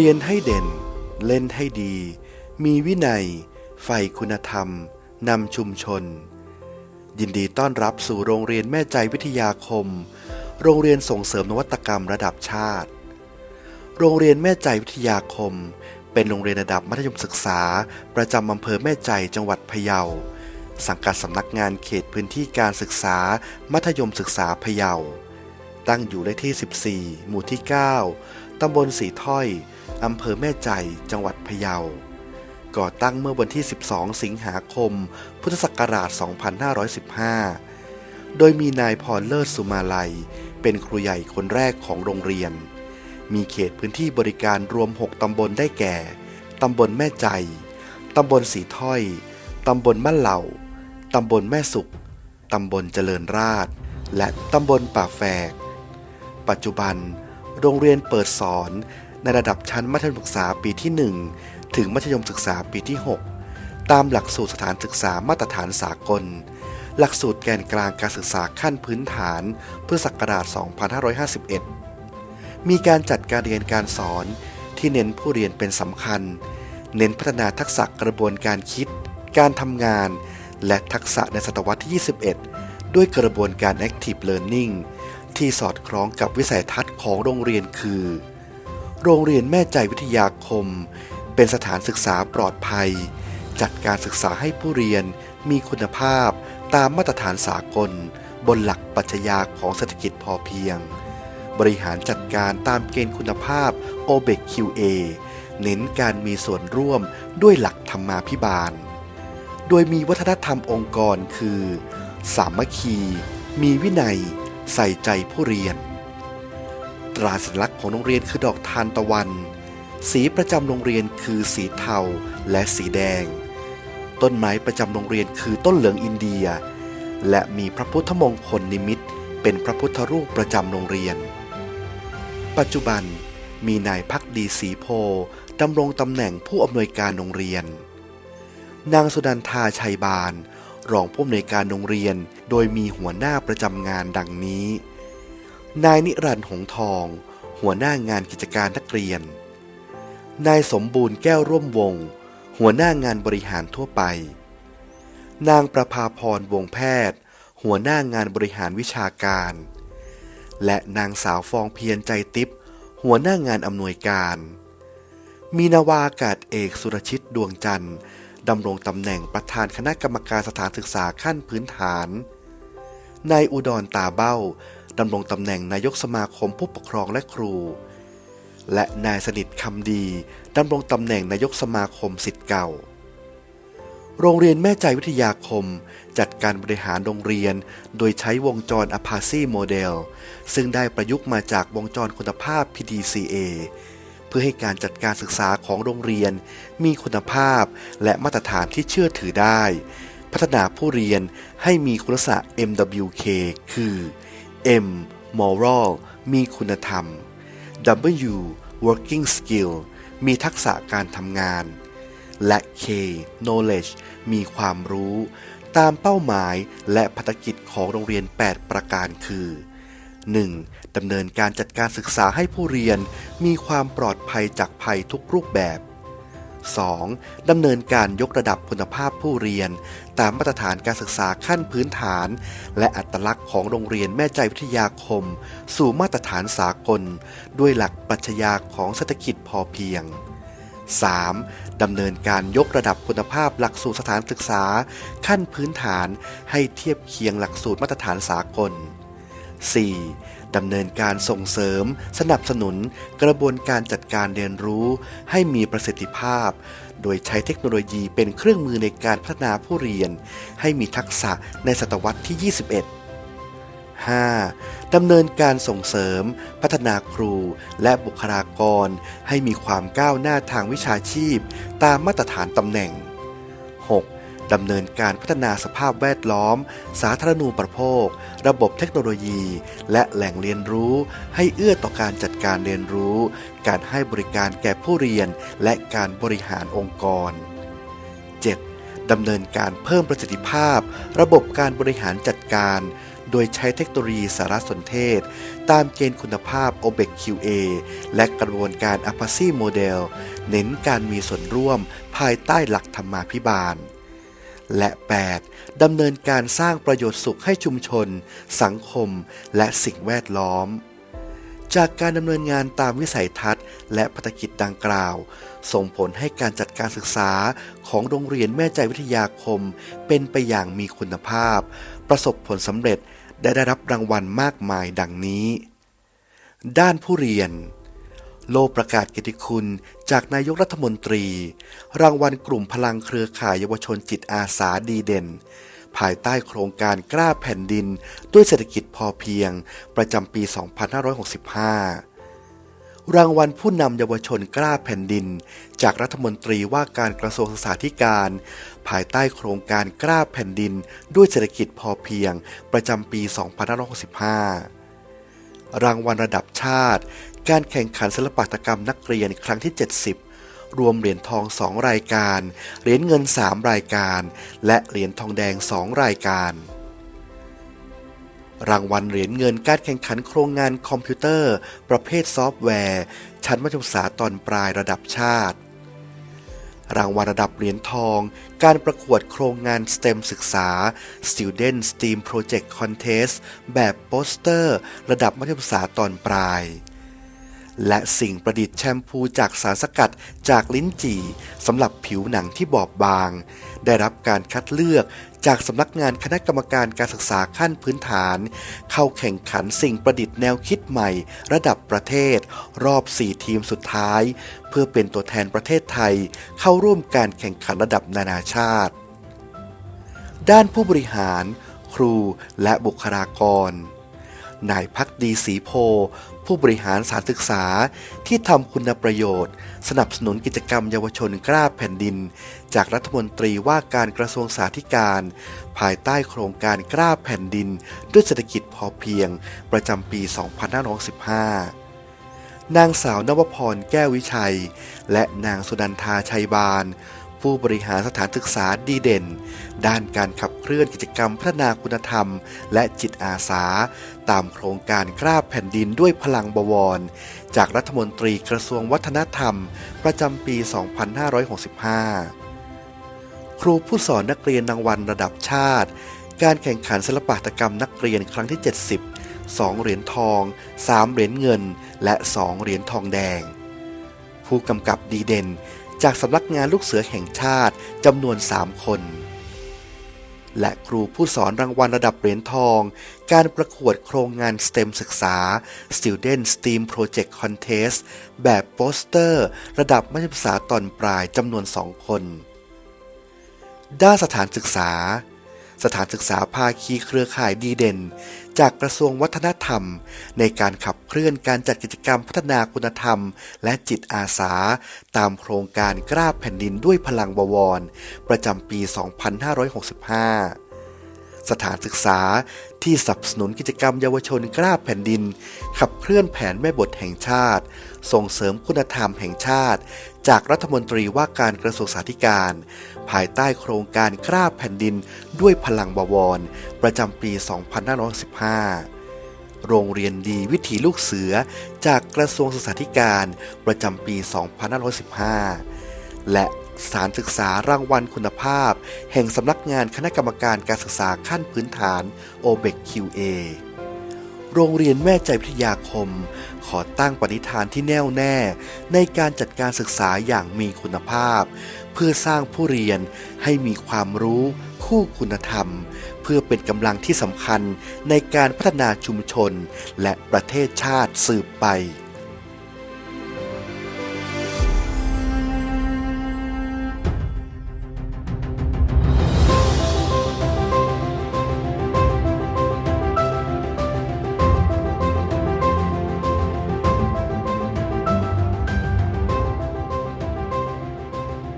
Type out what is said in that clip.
เรียนให้เด่น เล่นให้ดี มีวินัย ใฝ่คุณธรรม นำชุมชน ยินดีต้อนรับสู่โรงเรียนแม่ใจวิทยาคม โรงเรียนส่งเสริมนวัตกรรมระดับชาติ โรงเรียนแม่ใจวิทยาคม เป็นโรงเรียนระดับมัธยมศึกษา ประจำอำเภอแม่ใจจังหวัดพะเยา สังกัดสำนักงานเขตพื้นที่การศึกษา มัธยมศึกษาพะเยาตั้งอยู่เลขที่ 14 หมู่ที่ 9 ตำบลสีถ้อย อำเภอแม่ใจ จังหวัดพะเยา ก่อตั้งเมื่อวันที่ 12 สิงหาคม พุทธศักราช 2515 โดยมีนายพรเลิศสุมาลัย เป็นครูใหญ่คนแรกของโรงเรียน มีเขตพื้นที่บริการรวม 6 ตำบลได้แก่ ตำบลแม่ใจ ตำบลสีถ้อย ตำบลมะเหล่า ตำบลแม่สุข ตำบลเจริญราษฎร์และตำบลป่าแฝก ปัจจุบัน โรงเรียนเปิดสอน ในระดับชั้นมัธยมศึกษาปีที่ 1 ถึงมัธยมศึกษาปีที่ 6 ตามหลักสูตรสถานศึกษามาตรฐานสากล หลักสูตรแกนกลางการศึกษาขั้นพื้นฐานพุทธศักราช 2551 มีการจัดการเรียนการสอนที่เน้นผู้เรียนเป็นสำคัญ เน้นพัฒนาทักษะกระบวนการคิด การทำงาน และทักษะในศตวรรษที่ 21 ด้วยกระบวนการ Active Learning ที่สอดคล้องกับวิสัยทัศน์ของโรงเรียนคือ โรงเรียนแม่ใจวิทยาคม เป็นสถานศึกษาปลอดภัย จัดการศึกษาให้ผู้เรียนมีคุณภาพตามมาตรฐานสากล บนหลักปรัชญาของเศรษฐกิจพอเพียง บริหารจัดการตามเกณฑ์คุณภาพ OBEC QA เน้นการมีส่วนร่วมด้วยหลักธรรมาภิบาล โดยมีวัฒนธรรมองค์กรคือ สามัคคี มีวินัย ใส่ใจผู้เรียน ตราสัญลักษณ์ของโรงเรียนคือดอกทานตะวัน สีประจำโรงเรียนคือสีเทาและสีแดง ต้นไม้ประจำโรงเรียนคือต้นเหลืองอินเดีย และมีพระพุทธมงคลนิมิต เป็นพระพุทธรูปประจำโรงเรียน ปัจจุบันมีนายพักดีศรีโพดำรงตำแหน่งผู้อำนวยการโรงเรียน นางสุนันทาชัยบานรองผู้อำนวยการโรงเรียน โดยมีหัวหน้าประจำงานดังนี้ นายนิรันดร์หงทอง หัวหน้างานกิจการนักเรียน นายสมบูรณ์แก้วร่วมวง หัวหน้างานบริหารทั่วไป นางประภาพรวงแพทย์ หัวหน้างานบริหารวิชาการ และนางสาวฟองเพียรใจติบหัวหน้างานอำนวยการ มีนาวาอากาศเอกสุรชิตดวงจันทร์ดำรงตำแหน่งประธานคณะกรรมการสถานศึกษาขั้นพื้นฐาน นายอุดรตาเบ้า ดำรงตำแหน่งนายกสมาคมผู้ปกครองและครู และนายสนิทคำดีดำรงตำแหน่งนายกสมาคมสิทธิ์เก่า โรงเรียนแม่ใจวิทยาคม จัดการบริหารโรงเรียนโดยใช้วงจร a p a c i โมเดล ซึ่งได้ประยุกต์มาจากวงจรคุณภาพ PDCA เพื่อให้การจัดการศึกษาของโรงเรียน มีคุณภาพและมาตรฐานที่เชื่อถือได้ พัฒนาผู้เรียนให้มีคุณลักษณะ MWK คือ M moral มีคุณธรรม W working skill มีทักษะการทำงาน และ K knowledge มีความรู้ ตามเป้าหมายและภารกิจของโรงเรียน 8 ประการคือ 1. ดำเนินการจัดการศึกษาให้ผู้เรียนมีความปลอดภัยจากภัยทุกรูปแบบ 2. ดำเนินการยกระดับคุณภาพผู้เรียน ตามมาตรฐานการศึกษาขั้นพื้นฐาน และอัตลักษณ์ของโรงเรียนแม่ใจวิทยาคม สู่มาตรฐานสากล ด้วยหลักปรัชญาของเศรษฐกิจพอเพียง 3. ดำเนินการยกระดับคุณภาพหลักสูตรสถานศึกษา ขั้นพื้นฐานให้เทียบเคียงหลักสูตรมาตรฐานสากล 4. ดำเนินการส่งเสริม สนับสนุนกระบวนการจัดการเรียนรู้ให้มีประสิทธิภาพ โดยใช้เทคโนโลยีเป็นเครื่องมือในการพัฒนาผู้เรียน ให้มีทักษะในศตวรรษที่ 21 5. ดำเนินการส่งเสริม พัฒนาครูและบุคลากร ให้มีความก้าวหน้าทางวิชาชีพ ตามมาตรฐานตำแหน่ง ดำเนินการพัฒนาสภาพแวดล้อม สาธารณูปโภค ระบบเทคโนโลยี และแหล่งเรียนรู้ ให้เอื้อต่อการจัดการเรียนรู้ การให้บริการแก่ผู้เรียน และการบริหารองค์กร 7. ดำเนินการเพิ่มประสิทธิภาพ ระบบการบริหารจัดการ โดยใช้เทคโนโลยีสารสนเทศ ตามเกณฑ์คุณภาพ OBEC QA และกระบวนการ APACY Model เน้นการมีส่วนร่วมภายใต้หลักธรรมาภิบาล และ 8. ดำเนินการสร้างประโยชน์สุขให้ชุมชน สังคม และสิ่งแวดล้อม จากการดำเนินงานตามวิสัยทัศน์ และภารกิจดังกล่าว ส่งผลให้การจัดการศึกษาของโรงเรียนแม่ใจวิทยาคม เป็นไปอย่างมีคุณภาพ ประสบผลสำเร็จได้ได้รับรางวัลมากมายดังนี้ ด้านผู้เรียน โลประกาศเกียรติคุณจากนายกรัฐมนตรี รางวัลกลุ่มพลังเครือข่ายเยาวชนจิตอาสาดีเด่น ภายใต้โครงการกล้าแผ่นดิน ด้วยเศรษฐกิจพอเพียง ประจำปี 2565 รางวัลผู้นำเยาวชนกล้าแผ่นดิน จากรัฐมนตรีว่าการกระทรวงศึกษาธิการ ภายใต้โครงการกล้าแผ่นดิน ด้วยเศรษฐกิจพอเพียง ประจำปี 2565 รางวัลระดับชาติ การแข่งขันศิลปตกรรมนักเรียนครั้งที่ 70 รวมเหรียญทอง 2 รายการ เหรียญเงิน 3 รายการ และเหรียญทองแดง 2 รายการรางวัลเหรียญเงินการแข่งขันโครงงานคอมพิวเตอร์ ประเภทซอฟต์แวร์ ชั้นมัธยมศึกษาตอนปลายระดับชาติ รางวัลระดับเหรียญทอง การประกวดโครงงาน STEM ศึกษา Student STEAM Project Contest แบบโปสเตอร์ ระดับมัธยมศึกษาตอนปลาย และสิ่งประดิษฐ์แชมพูจากสารสกัดจากลิ้นจี่สำหรับผิวหนังที่บอบบาง ได้รับการคัดเลือกจากสำนักงานคณะกรรมการการศึกษาขั้นพื้นฐาน เข้าแข่งขันสิ่งประดิษฐ์แนวคิดใหม่ ระดับประเทศ รอบ 4 ทีมสุดท้าย เพื่อเป็นตัวแทนประเทศไทย เข้าร่วมการแข่งขันระดับนานาชาติ ด้านผู้บริหาร ครูและบุคลากร นายพักดีศรีโพ ผู้บริหารสถารศึกษาที่ทำคุณประโยชน์ สนับสนุนกิจกรรมเยาวชนกล้าแผ่นดิน จากรัฐมนตรีว่าการกระทรวงสาธการ ภายใต้โครงการกล้าแผ่นดิน ด้วยเศรษฐกิจพอเพียง ประจำปี 2515นางสาวนวพรแก้ววิชัย และนางสุนันทาชัยบาล ผู้บริหารสถานศึกษาดีเด่น ด้านการขับเคลื่อนกิจกรรมพัฒนาคุณธรรม และจิตอาสา ตามโครงการกล้าแผ่นดินด้วยพลังบวร จากรัฐมนตรีกระทรวงวัฒนธรรม ประจำปี 2565 ครูผู้สอนนักเรียนรางวัลระดับชาติ การแข่งขันศิลปหัตกรรมนักเรียนครั้งที่ 70 2 เหรียญทอง 3 เหรียญเงิน และ 2 เหรียญทองแดง ผู้กำกับดีเด่น จากสำนักงานลูกเสือแห่งชาติจำนวน 3 คน และครูผู้สอนรางวัลระดับเหรียญทอง การประกวดโครงงาน STEM ศึกษา Student STEAM Project Contest แบบโปสเตอร์ ระดับมัธยมศึกษาตอนปลายจำนวน 2 คน ด้านสถานศึกษา สถานศึกษาภาคีเครือข่ายดีเด่น จากกระทรวงวัฒนธรรม ในการขับเคลื่อนการจัดกิจกรรมพัฒนาคุณธรรม และจิตอาสา ตามโครงการกล้าแผ่นดินด้วยพลังบวร ประจำปี 2565 สถานศึกษา ที่สนับสนุนกิจกรรมเยาวชนกล้าแผ่นดิน ขับเคลื่อนแผนแม่บทแห่งชาติ ส่งเสริมคุณธรรมแห่งชาติ จากรัฐมนตรีว่าการกระทรวงสาธการ ภายใต้โครงการกล้าแผ่นดินด้วยพลังบวร ประจำปี 2515โรงเรียนดีวิถีลูกเสือจากกระทรวงศึกษาธิการประจำปี 2515 และ สถานศึกษารางวัลคุณภาพ แห่งสำนักงานคณะกรรมการการศึกษาขั้นพื้นฐาน OBEC QA โรงเรียนแม่ใจวิทยาคม ขอตั้งปณิธานที่แน่วแน่ ในการจัดการศึกษาอย่างมีคุณภาพ เพื่อสร้างผู้เรียนให้มีความรู้ คู่คุณธรรม เพื่อเป็นกำลังที่สำคัญในการพัฒนาชุมชน และประเทศชาติสืบไป